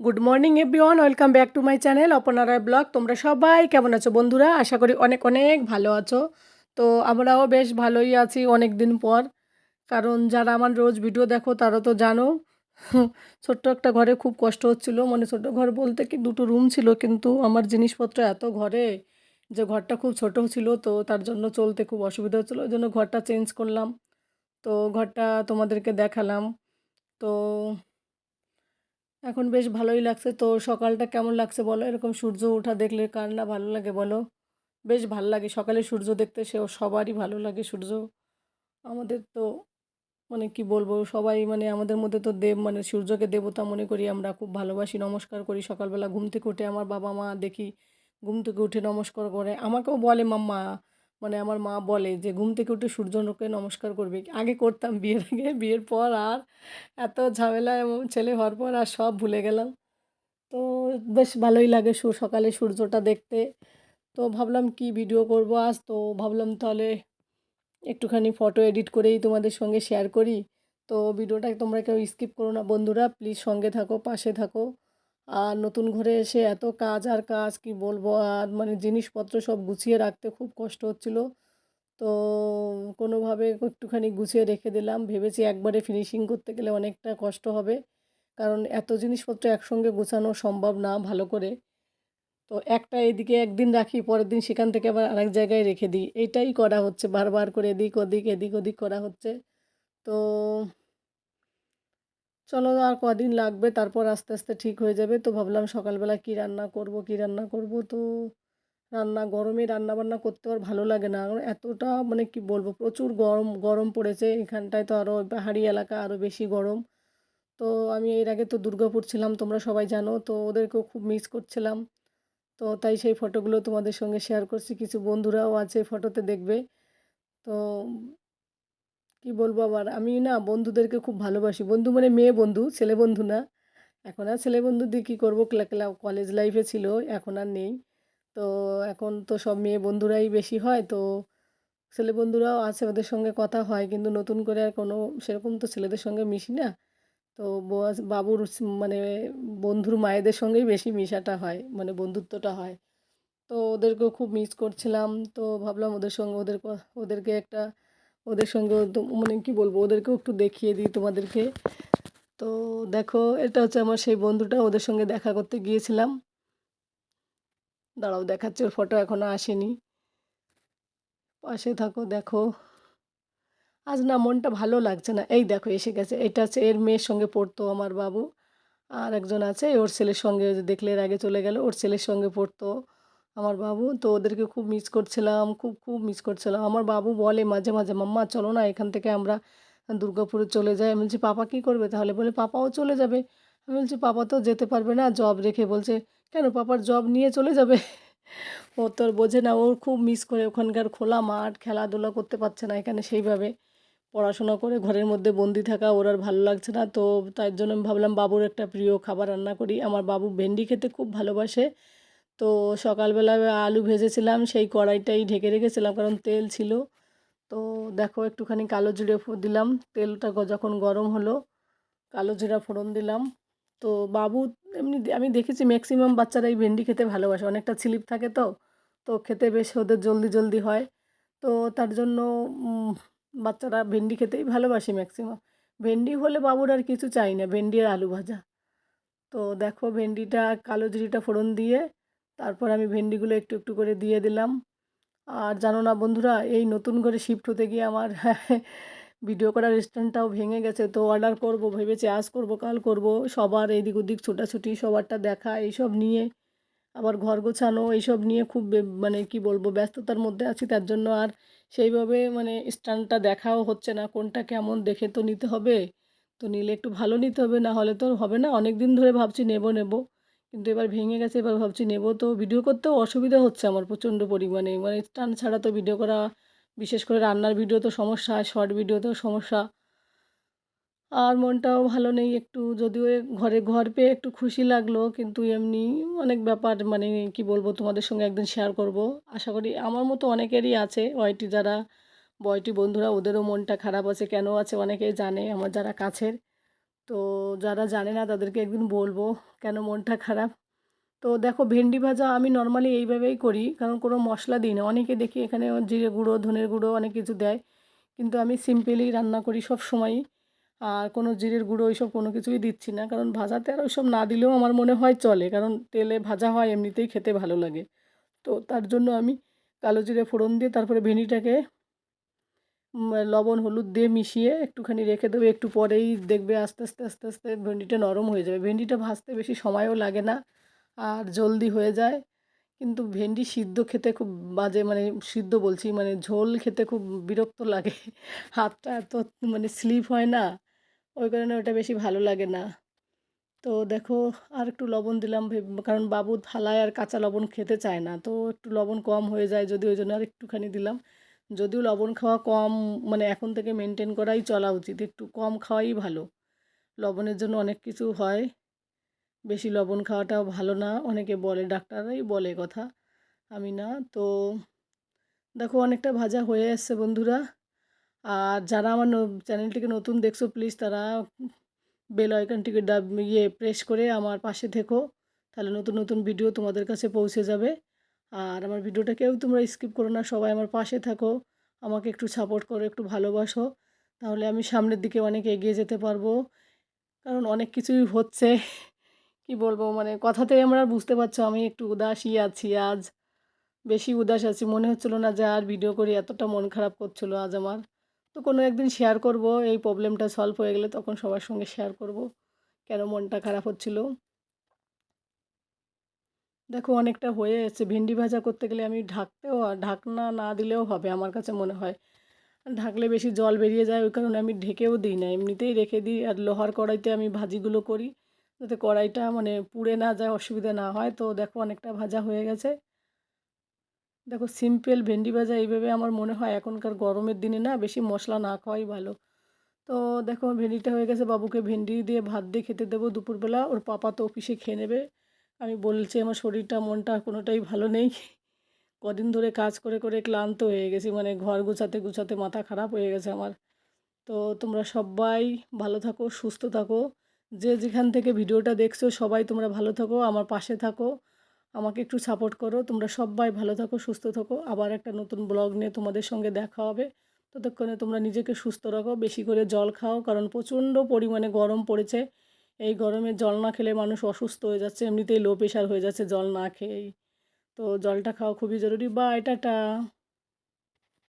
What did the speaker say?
Good morning everyone welcome back to my channel অপনারায় blog তোমরা সবাই কেমন আছো বন্ধুরা? আশা করি অনেক অনেক ভালো আছো। তো আমরাও বেশ ভালোই আছি অনেক দিন পর। কারণ যারা আমার রোজ ভিডিও দেখো, তারা তো জানো, ছোট্ট একটা ঘরে খুব কষ্ট হচ্ছিল। মানে ছোট ঘর বলতে কি দুটো রুম ছিল, কিন্তু আমার জিনিসপত্র এত ঘরে যে ঘরটা খুব ছোট ছিল, তো তার জন্য চলতে খুব অসুবিধা হচ্ছিল। ওই জন্য ঘরটা চেঞ্জ করলাম। তো ঘরটা তোমাদেরকে দেখালাম। তো এখন বেশ ভালোই লাগছে। তো সকালটা কেমন লাগছে বলো? এরকম সূর্য ওঠা দেখলে কার না ভালো লাগে বলো? বেশ ভালো লাগে। সকালে সূর্য দেখতে সে সবারই ভালো লাগে সূর্য। আমাদের তো মানে কি বলব? সবাই মানে আমাদের মধ্যে তো দেব মানে সূর্যকে দেবতা মনে করি আমরা। খুব ভালোবাসি, নমস্কার করি। সকালবেলা ঘুম থেকে উঠে আমার বাবা মা দেখি। ঘুম থেকে উঠে নমস্কার করে। আমাকেও বলে মাম্মা মানে আমার মা বলে যে, ঘুম থেকে উঠে সূর্যকে নমস্কার করবে। আগে করতাম বিয়ের আগে, বিয়ের পর আর এত ঝামেলা এবং ছেলে হওয়ার পর আর সব ভুলে গেলাম। তো বেশ ভালোই লাগে সকালে সূর্যটা দেখতে। তো ভাবলাম কি ভিডিও করব আজ? তো ভাবলাম তাহলে একটুখানি ফটো এডিট করেই তোমাদের সঙ্গে শেয়ার করি। তো ভিডিওটা তোমরা কেউ স্কিপ করো না। বন্ধুরা প্লিজ সঙ্গে থাকো, পাশে থাকো। আর নতুন ঘরে এসে এত কাজ আর কাজ, কি বলব? আর মানে জিনিসপত্র সব গুছিয়ে রাখতে খুব কষ্ট হচ্ছিল। তো কোনোভাবে একটুখানি গুছিয়ে রেখে দিলাম। ভেবেছি একবারে ফিনিশিং করতে গেলে অনেকটা কষ্ট হবে। কারণ এত জিনিসপত্র একসঙ্গে গোছানো সম্ভব না ভালো করে। তো একটা এদিকে একদিন রাখি, পরের দিন সেখান থেকে আবার আরেক জায়গায় রেখে দিই। এটাই করা হচ্ছে। বারবার করে এদিক ওদিক এদিক ওদিক করা হচ্ছে। তো চলো আর কদিন লাগবে, তারপর আস্তে আস্তে ঠিক হয়ে যাবে। তো ভাবলাম সকালবেলা কী রান্না করব, কী রান্না করব? তো রান্না, গরমে রান্না বান্না করতে আর ভালো লাগে না। এতটা মানে কি বলব, প্রচুর গরম গরম পড়েছে। এখানটায় তো আরও পাহাড়ি এলাকা আরও বেশি গরম। তো আমি এর আগে তো দুর্গাপুর ছিলাম, তোমরা সবাই জানো। তো ওদেরকেও খুব মিস করছিলাম। তো তাই সেই ফটোগুলো তোমাদের সঙ্গে শেয়ার করছি। কিছু বন্ধুরাও আছে ফটোতে দেখবে। তো কি বলব আবার? আমি না বন্ধুদেরকে খুব ভালোবাসি। বন্ধু মানে মেয়ে বন্ধু, ছেলে বন্ধু না। এখন আর ছেলে বন্ধু দিয়ে কী করব? কলেজ লাইফে ছিল, এখন আর নেই। তো এখন তো সব মেয়ে বন্ধুরাই বেশি হয়, তো ছেলে বন্ধুরাও আছে ওদের সঙ্গে কথা হয়, কিন্তু নতুন করে আর কোনো সেরকম তো ছেলেদের সঙ্গে মিশি না। তো বাবুর মানে বন্ধুর মায়েদের সঙ্গেই বেশি মিশাটা হয় মানে বন্ধুত্বটা হয়। তো ওদেরকেও খুব মিস করছিলাম, তো ভাবলাম ওদের সঙ্গে, ওদের ওদেরকে একটা ওদের সঙ্গে মানে কি বলব, ওদেরকেও একটু দেখিয়ে দিই তোমাদেরকে। তো দেখো, এটা হচ্ছে আমার সেই বন্ধুটা, ওদের সঙ্গে দেখা করতে গিয়েছিলাম। দাঁড়াও দেখাচ্ছে, ওর ফটো এখনও আসেনি। পাশে থাকো, দেখো। আজ না মনটা ভালো লাগছে না। এই দেখো, এসে গেছে। এটা হচ্ছে এর মেয়ের সঙ্গে পড়তো আমার বাবু। আর একজন আছে, ওর ছেলের সঙ্গে দেখলে এর আগে চলে গেল, ওর ছেলের সঙ্গে পড়তো। আমার বাবু, তো ওদেরকে খুব মিস করছিলাম, খুব খুব মিস করছিলাম। আমার বাবু বলে মাঝে মাঝে, মাম্মা, চলো না, এখান থেকে আমরা দুর্গাপুরে চলে যাই। আমি বলছি, পাপা কী করবে? তাহলে বলে, পাপাও চলে যাবে। আমি বলছি, পাপা তো যেতে পারবে না জব রেখে। বলছে, কেন? পাপার জব নিয়ে চলে যাবে? ও তো বোঝে না ওর খুব মিস করে ওখানকার খোলা মাঠ, খেলাধুলা করতে পারছে না এখানে সেইভাবে। পড়াশোনা করে ঘরের মধ্যে বন্দি থাকা ওর আর ভালো লাগছে না, তো তার জন্য আমি ভাবলাম, বাবুর একটা প্রিয় খাবার রান্না করি। আমার বাবু ভেন্ডি খেতে খুব ভালোবাসে তো সকালবেলা আলু ভেজেছিলাম, সেই কড়াইটাই ঢেকে রেখেছিলাম কারণ তেল ছিল। তো দেখো একটুখানি কালো জিরে দিলাম, তেলটা যখন গরম হলো, কালো জিরা ফোড়ন দিলাম। তো বাবু এমনি আমি দেখেছি ম্যাক্সিমাম বাচ্চারা এই ভেন্ডি খেতে ভালোবাসে, অনেকটা স্লিপ থাকে তো তো খেতে বেশ ওদের জলদি জলদি হয়। তো তার জন্য বাচ্চারা ভেন্ডি খেতেই ভালোবাসে ম্যাক্সিমাম ভেন্ডি হলে বাবুর আর কিছু চাই না, ভেন্ডি আর আলু ভাজা। তো দেখো ভেন্ডিটা, কালো জিরিটা ফোড়ন দিয়ে তারপর আমি ভেন্ডিগুলো একটু একটু করে দিয়ে দিলাম। আর জানো না বন্ধুরা, এই নতুন করে শিফট হতে গিয়ে আমার ভিডিও করার স্ট্যান্ডটাও ভেঙে গেছে। তো অর্ডার করব, ভেবেছি আজ করব, কাল করব। সবার এদিক ওদিক ছোটাছুটি, সবারটা দেখা, এইসব নিয়ে আবার ঘর গোছানো, এইসব নিয়ে খুব মানে কি বলব, ব্যস্ততার মধ্যে আছি, তার জন্য আর সেইভাবে মানে স্ট্যান্ডটা দেখাও হচ্ছে না। কোনটা কেমন দেখে তো নিতে হবে। তো নিলে একটু ভালো নিতে হবে, না হলে তো হবে না। অনেক দিন ধরে ভাবছি নেব নেব। কিন্তু এবার ভেঙে গেছে, এবার ভাবছি নেব। তো ভিডিও করতেও অসুবিধা হচ্ছে আমার প্রচণ্ড পরিমাণে। মানে টান ছাড়া তো ভিডিও করা, বিশেষ করে রান্নার ভিডিও তো সমস্যা শর্ট ভিডিওতেও সমস্যা। আর মনটাও ভালো নেই একটু, যদিও ঘরে ঘর পেয়ে একটু খুশি লাগল, কিন্তু এমনি অনেক ব্যাপার মানে কি বলব, তোমাদের সঙ্গে একদিন শেয়ার করব। আশা করি আমার মতো অনেকেরই আছে ওয়াইটি যারা বয়টি বন্ধুরা, ওদেরও মনটা খারাপ আছে, কেন আছে অনেকেই জানে, আমার যারা কাছের। তো যারা জানে না তাদেরকে একদিন বলব কেন মনটা খারাপ। তো দেখো ভেন্ডি ভাজা আমি নর্মালি এইভাবেই করি, কারণ কোনো মশলা দিই না। অনেকে দেখি এখানে জিরে গুঁড়ো, ধনের গুঁড়ো অনেক কিছু দেয়, কিন্তু আমি সিম্পলি রান্না করি সব সময়ই আর কোনো জিরের গুঁড়ো ওইসব কোনো কিছুই দিচ্ছি না, কারণ ভাজাতে আর ওইসব না দিলেও আমার মনে হয় চলে, কারণ তেলে ভাজা হয় এমনিতেই খেতে ভালো লাগে। তো তার জন্য আমি কালো জিরে ফোড়ন দিয়ে তারপরে ভেন্ডিটাকে লবণ, হলুদ দিয়ে মিশিয়ে একটুখানি রেখে দেবে। একটু পরেই দেখবে আস্তে আস্তে আস্তে আস্তে ভেন্ডিটা নরম হয়ে যাবে। ভেন্ডিটা ভাজতে বেশি সময়ও লাগে না, আর জলদি হয়ে যায়। কিন্তু ভেন্ডি সিদ্ধ খেতে খুব বাজে মানে সিদ্ধ বলছি মানে ঝোল খেতে খুব বিরক্ত লাগে। হাতটা এত মানে স্লিপ হয় না, ওই কারণে ওটা বেশি ভালো লাগে না। তো দেখো, আর একটু লবণ দিলাম কারণ বাবু থালায় আর কাঁচা লবণ খেতে চায় না, তো একটু লবণ কম হয়ে যায় যদি ওই জন্য আর একটুখানি দিলাম। যদিও লবণ খাওয়া কম মানে এখন থেকে মেনটেন করাই চলা উচিত। একটু কম খাওয়াই ভালো। লবণের জন্য অনেক কিছু হয়। বেশি লবণ খাওয়াটাও ভালো না। অনেকে বলে, ডাক্তাররাই বলে কথা, আমি না। তো দেখো, অনেকটা ভাজা হয়ে এসছে বন্ধুরা। আর যারা আমার চ্যানেলটিকে নতুন দেখছ প্লিজ তারা বেল আইকনটিকে ইয়ে প্রেস করে আমার পাশে থেকো। তাহলে নতুন নতুন ভিডিও তোমাদের কাছে পৌঁছে যাবে। আর আমার ভিডিওটা কেউ তোমরা স্কিপ করো না, সবাই আমার পাশে থাকো, আমাকে একটু সাপোর্ট করো, একটু ভালোবাসো, তাহলে আমি সামনের দিকে অনেক এগিয়ে যেতে পারব। কারণ অনেক কিছুই হচ্ছে, কি বলব মানে কথাতেই আমরা বুঝতে পারছ, আমি একটু উদাসই আছি আজ, বেশি উদাস আছি, মনে হচ্ছিল না যে আর ভিডিও করি এতটা মন খারাপ করছিল আজ আমার। তো কোনো একদিন শেয়ার করব, এই প্রবলেমটা সলভ হয়ে গেলে তখন সবার সঙ্গে শেয়ার করব, কেন মনটা খারাপ হচ্ছিল। দেখো অনেকটা হয়ে এসেছে ভেন্ডি ভাজা করতে গেলে আমি ঢাকতেও ঢাকনা না দিলেও হবে আমার কাছে মনে হয়। ঢাকলে বেশি জল বেরিয়ে যায়, ওই কারণে আমি ঢেকেও দিই না। এমনিতেই রেখে দিই আর লোহার কড়াইতে আমি ভাজিগুলো করি যাতে কড়াইটা মানে পুড়ে না যায়, অসুবিধা না হয়। তো দেখো অনেকটা ভাজা হয়ে গেছে। দেখো সিম্পল ভেন্ডি ভাজা এইভাবে আমার মনে হয় এখনকার গরমের দিনে না বেশি মশলা না খাওয়াই ভালো। তো দেখো ভেন্ডিটা হয়ে গেছে, বাবুকে ভেন্ডি দিয়ে ভাত দিয়ে খেতে দেবো দুপুরবেলা। ওর পাপা তো অফিসে খেয়ে নেবে। আমি বলছি আমার শরীরটা, মনটা কোনোটাই ভালো নেই। কদিন ধরে কাজ করে করে ক্লান্ত হয়ে গেছি মানে ঘর গুছাতে গুছাতে মাথা খারাপ হয়ে গেছে আমার। তো তোমরা সবাই ভালো থাকো, সুস্থ থাকো। যে যেখান থেকে ভিডিওটা দেখছ, সবাই তোমরা ভালো থাকো, আমার পাশে থাকো। আমাকে একটু সাপোর্ট করো। তোমরা সবাই ভালো থাকো, সুস্থ থাকো। আবার একটা নতুন ব্লগ নিয়ে তোমাদের সঙ্গে দেখা হবে। ততক্ষণে তোমরা নিজেকে সুস্থ রাখো, বেশি করে জল খাও, কারণ প্রচণ্ড পরিমাণে গরম পড়েছে। এই গরমে জল না খেলে মানুষ অসুস্থ হয়ে যাচ্ছে, এমনিতেই লো প্রেশার হয়ে যাচ্ছে জল না খেয়েই। তো জলটা খাওয়া খুবই জরুরি বা এটা